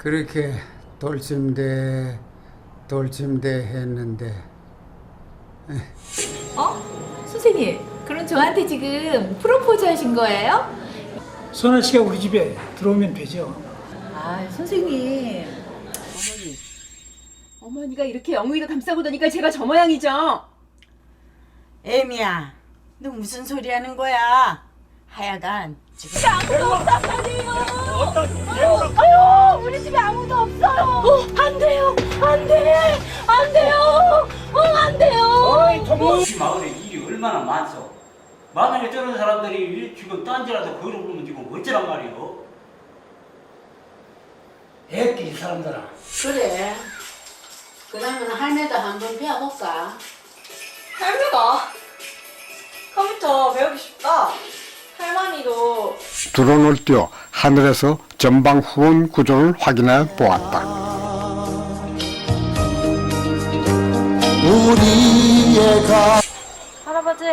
그렇게 돌침대 돌침대 했는데 어? 선생님, 그럼 저한테 지금 프로포즈 하신 거예요? 선아 씨가 우리 집에 들어오면 되죠. 아, 선생님. 어머니. 어머니가 이렇게 영웅이도 감싸고 다니까 제가 저 모양이죠. 애미야, 너 무슨 소리 하는 거야? 하여간 지금 아유, 우리 집에 아무도 없어요. 어, 안 돼요. 안 돼. 안 돼요. 어, 안 돼요. 이 마을에 일이 얼마나 많소. 만원에 떠는 사람들이 지금 딴지라도 거기로 보면 지금 어쩌란 말이오. 애끼리 사람들아. 그래. 그러면 할매도 한번 배워볼까? 할매가 컴퓨터 배우기 쉽다. 드론을 띄워 하늘에서 전방 후원 구조를 확인해 보았다. 할아버지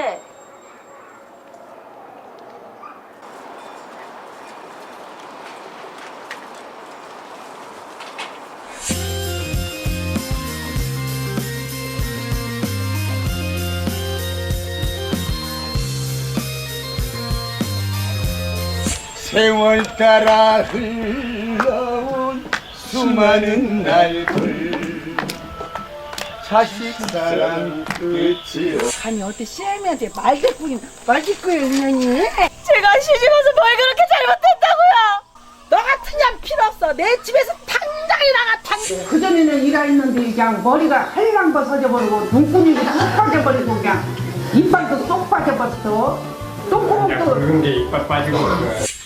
세월 따라 흘러온 수많은 날들. 자식 사랑 끝이 아니 어때? 시애미한테 말대꾸인 말대꾸에 은연이? 제가 시집 와서 뭘 그렇게 잘못했다고요? 너 같은 년 필요 없어. 내 집에서 당장이 나가 당장 그전에는 일하였는데 그냥 머리가 할랑 벗어져 버리고 눈구멍이 쏙 빠져버리고 그냥 이빨도 쏙 빠져버렸어. 똥구멍도 그런 게 이빨 빠지고 그런 거야